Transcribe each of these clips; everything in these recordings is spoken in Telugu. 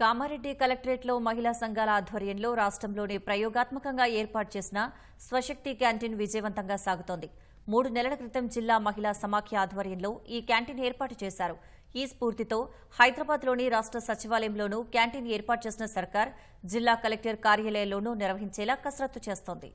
కామారెడ్డి కలెక్టరేట్లో మహిళా సంఘాల ఆధ్వర్యంలో రాష్ట్రంలోనే ప్రయోగాత్మకంగా ఏర్పాటు చేసిన స్వశక్తి క్యాంటీన్ విజయవంతంగా సాగుతోంది. మూడు నెలల క్రితం జిల్లా మహిళా సమాఖ్య ఆధ్వర్యంలో ఈ క్యాంటీన్ ఏర్పాటు చేశారు. ఈ స్ఫూర్తితో హైదరాబాద్లోని రాష్ట్ర సచివాలయంలోనూ క్యాంటీన్ ఏర్పాటు చేసిన సర్కార్ జిల్లా కలెక్టర్ కార్యాలయంలోనూ నిర్వహించేలా కసరత్తు చేస్తోంది.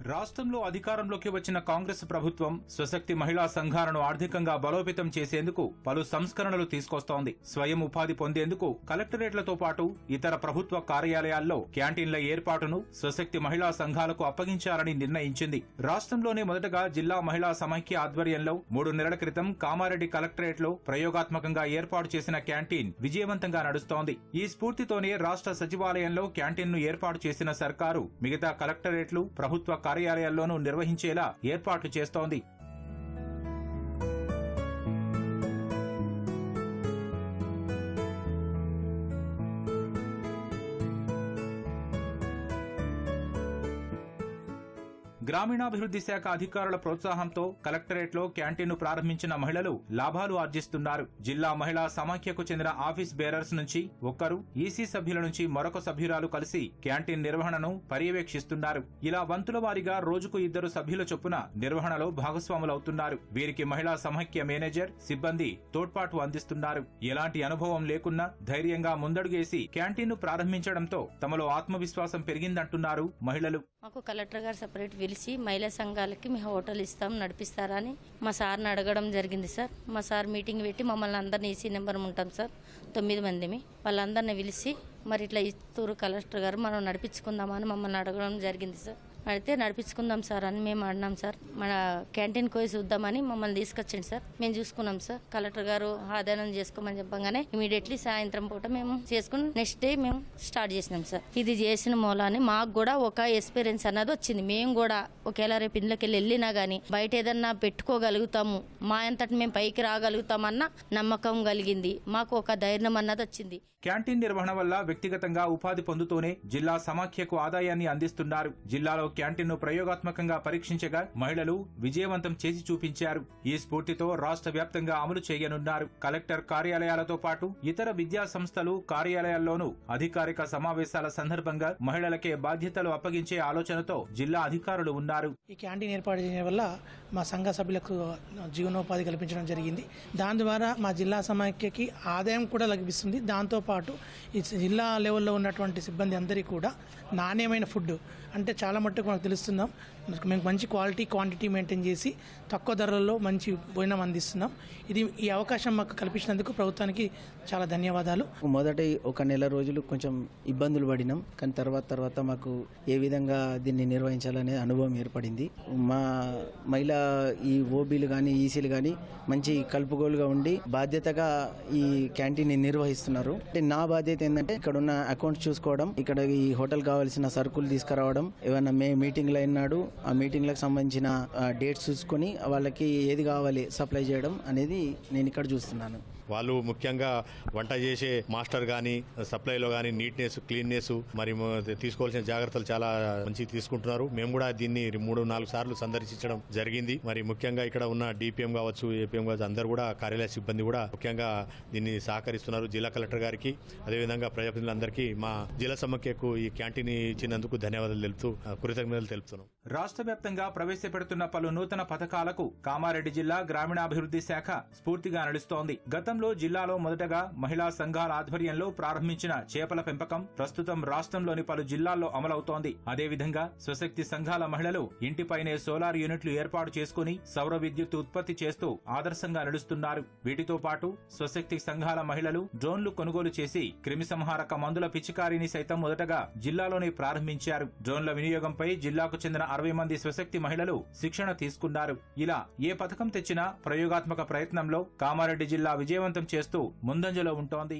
రాష్ట్రంలో అధికారంలోకి వచ్చిన కాంగ్రెస్ ప్రభుత్వం స్వశక్తి మహిళా సంఘాలను ఆర్థికంగా బలోపేతం చేసేందుకు పలు సంస్కరణలు తీసుకొస్తోంది. స్వయం ఉపాధి పొందేందుకు కలెక్టరేట్లతో పాటు ఇతర ప్రభుత్వ కార్యాలయాల్లో క్యాంటీన్ల ఏర్పాటును స్వశక్తి మహిళా సంఘాలకు అప్పగించాలని నిర్ణయించింది. రాష్ట్రంలోనే మొదటగా జిల్లా మహిళా సమైక్య ఆధ్వర్యంలో మూడు నెలల క్రితం కామారెడ్డి కలెక్టరేట్లో ప్రయోగాత్మకంగా ఏర్పాటు చేసిన క్యాంటీన్ విజయవంతంగా నడుస్తోంది. ఈ స్ఫూర్తితోనే రాష్ట్ర సచివాలయంలో క్యాంటీన్ను ఏర్పాటు చేసిన సర్కారు మిగతా కలెక్టరేట్లు ప్రభుత్వ కార్యాలయాల్లోనూ నిర్వహించేలా ఏర్పాట్లు చేస్తోంది. గ్రామీణాభివృద్ధి శాఖ అధికారుల ప్రోత్సాహంతో కలెక్టరేట్లో ప్రారంభించిన మహిళలు లాభాలు ఆర్జిస్తున్నారు. జిల్లా మహిళా సమాఖ్యకు చెందిన ఆఫీస్ బేరర్స్ నుంచి ఒక్కరు ఈసీ సభ్యుల నుంచి మరొక సభ్యురాలు కలిసి క్యాంటీన్ నిర్వహణను పర్యవేక్షిస్తున్నారు. ఇలా వంతుల వారీగా రోజుకు ఇద్దరు సభ్యుల చొప్పున నిర్వహణలో భాగస్వాములవుతున్నారు. వీరికి మహిళా సమాఖ్య మేనేజర్ సిబ్బంది తోడ్పాటు అందిస్తున్నారు. ఎలాంటి అనుభవం లేకున్నా ధైర్యంగా ముందడుగేసి క్యాంటీన్ను ప్రారంభించడంతో తమలో ఆత్మవిశ్వాసం పెరిగిందంటున్నారు మహిళలు. మాకు కలెక్టర్ గారు సపరేట్ పిలిచి మహిళా సంఘాలకి మీ హోటల్ ఇస్తాం నడిపిస్తారా అని మా సార్ని అడగడం జరిగింది సార్. మా సార్ మీటింగ్ పెట్టి మమ్మల్ని అందరినీ ఈసీ నెంబర్ ఉంటాం సార్ తొమ్మిది మందిమి. వాళ్ళందరిని పిలిచి మరి ఇట్లా ఇస్తూరు కలెక్టర్ గారు మనం నడిపించుకుందామని మమ్మల్ని అడగడం జరిగింది సార్. అయితే నడిపించుకుందాం సార్ అని మేము అడినాం సార్. మన క్యాంటీన్ పోయి చూద్దామని మమ్మల్ని తీసుకొచ్చింది సార్. మేము చూసుకున్నాం సార్. కలెక్టర్ గారు ఆదాయనం చేసుకోమని చెప్పగానే ఇమీడియట్లీ సాయంత్రం పూట మేము చేసుకుని నెక్స్ట్ డే మేము స్టార్ట్ చేసినాం సార్. ఇది చేసిన మూలాన్ని మాకు కూడా ఒక ఎక్స్పీరియన్స్ అన్నది వచ్చింది. మేము కూడా ఒకవేళ రేపు ఇంట్లోకి వెళ్ళి వెళ్ళినా కానీ బయట ఏదన్నా పెట్టుకోగలుగుతాము. మా అంతటి మేము పైకి రాగలుగుతామన్న నమ్మకం కలిగింది. మాకు ఒక ధైర్యం అన్నది వచ్చింది. క్యాంటీన్ నిర్వహణ వల్ల వ్యక్తిగతంగా ఉపాధి పొందుతూనే జిల్లా సమాఖ్యకు ఆదాయాన్ని అందిస్తున్నారు. జిల్లాలో క్యాంటీన్ను ప్రయోగాత్మకంగా పరీక్షించగా మహిళలు విజయవంతం చేసి చూపించారు. ఈ స్ఫూర్తితో రాష్ట్ర వ్యాప్తంగా అమలు చేయనున్నారు. కలెక్టర్ కార్యాలయాలతో పాటు ఇతర విద్యా సంస్థలు కార్యాలయాల్లోనూ అధికారిక సమావేశాల సందర్భంగా మహిళలకే బాధ్యతలు అప్పగించే ఆలోచనతో జిల్లా అధికారులు ఉన్నారు. ఈ క్యాంటీన్ ఏర్పాటు చేయడం వల్ల మా సంఘ సభ్యులకు జీవనోపాధి కల్పించడం జరిగింది. దాని ద్వారా మా జిల్లా సమాఖ్యకి ఆదాయం కూడా లభిస్తుంది. దాంతోపాటు ఈ జిల్లా లెవెల్లో ఉన్నటువంటి సిబ్బంది అందరికీ కూడా నాణ్యమైన ఫుడ్ అంటే చాలా మట్టుకు మనకు తెలుస్తున్నాం. మేము మంచి క్వాలిటీ క్వాంటిటీ మెయింటైన్ చేసి తక్కువ ధరలలో మంచి భోజనం అందిస్తున్నాం. ఇది ఈ అవకాశం మాకు కల్పించినందుకు ప్రభుత్వానికి చాలా ధన్యవాదాలు. మొదటి ఒక నెల రోజులు కొంచెం ఇబ్బందులు పడినాం. కానీ తర్వాత తర్వాత మాకు ఏ విధంగా దీన్ని నిర్వహించాలనే అనుభవం ఏర్పడింది. మా మహిళా ఈ ఓబీలు కానీ ఈసీలు కానీ మంచి కలుపుగోలుగా ఉండి బాధ్యతగా ఈ క్యాంటీన్ నిర్వహిస్తున్నారు. అంటే నా బాధ్యత ఏంటంటే ఇక్కడ ఉన్న అకౌంట్స్ చూసుకోవడం ఇక్కడ ఈ హోటల్ కావాల్సిన సరుకులు తీసుకురావడం ఏమైనా మే మీటింగ్లు అయినాడు ఆ మీటింగ్లకు సంబంధించిన డేట్స్ చూసుకొని వాళ్ళకి ఏది కావాలి సప్లై చేయడం అనేది నేను ఇక్కడ చూస్తున్నాను. వాళ్ళు ముఖ్యంగా వంట చేసే మాస్టర్ కానీ సప్లైలో కానీ నీట్నెస్ క్లీన్నెస్ మరి తీసుకోవాల్సిన జాగ్రత్తలు చాలా మంచి తీసుకుంటున్నారు. మేము కూడా దీన్ని మూడు నాలుగు సార్లు సందర్శించడం జరిగింది. మరి ముఖ్యంగా ఇక్కడ ఉన్న డిపిఎం కావచ్చు ఏపీఎం కావచ్చు అందరూ కూడా కార్యాలయ సిబ్బంది కూడా ముఖ్యంగా దీన్ని సహకరిస్తున్నారు జిల్లా కలెక్టర్ గారికి. అదేవిధంగా ప్రజాప్రతినిధులందరికీ మా జిల్లా సమాఖ్యకు ఈ క్యాంటీన్ ఇచ్చినందుకు ధన్యవాదాలు తెలుపుతూ కృతజ్ఞతలు తెలుపుతున్నాం. రాష్ట్ర వ్యాప్తంగా ప్రవేశపెడుతున్న పలు నూతన పథకాలకు కామారెడ్డి జిల్లా గ్రామీణాభివృద్ధి శాఖ స్ఫూర్తిగా నడుస్తోంది. గతంలో జిల్లాలో మొదటగా మహిళా సంఘాల ఆధ్వర్యంలో ప్రారంభించిన చేపల పెంపకం ప్రస్తుతం రాష్ట్రంలోని పలు జిల్లాల్లో అమలవుతోంది. అదేవిధంగా స్వశక్తి సంఘాల మహిళలు ఇంటిపైనే సోలార్ యూనిట్లు ఏర్పాటు చేసుకుని సౌర విద్యుత్ ఉత్పత్తి చేస్తూ ఆదర్శంగా నడుస్తున్నారు. వీటితో పాటు స్వశక్తి సంఘాల మహిళలు డ్రోన్లు కొనుగోలు చేసి క్రిమిసంహారక మందుల పిచికారీని సైతం మొదటగా జిల్లాలోనే ప్రారంభించారు. డ్రోన్ల వినియోగంపై జిల్లాకు చెందిన అరవై మంది స్వశక్తి మహిళలు శిక్షణ తీసుకున్నారు. ఇలా ఏ పథకం తెచ్చినా ప్రయోగాత్మక ప్రయత్నంలో కామారెడ్డి జిల్లా విజయవంతం చేస్తూ ముందంజలో ఉంటోంది.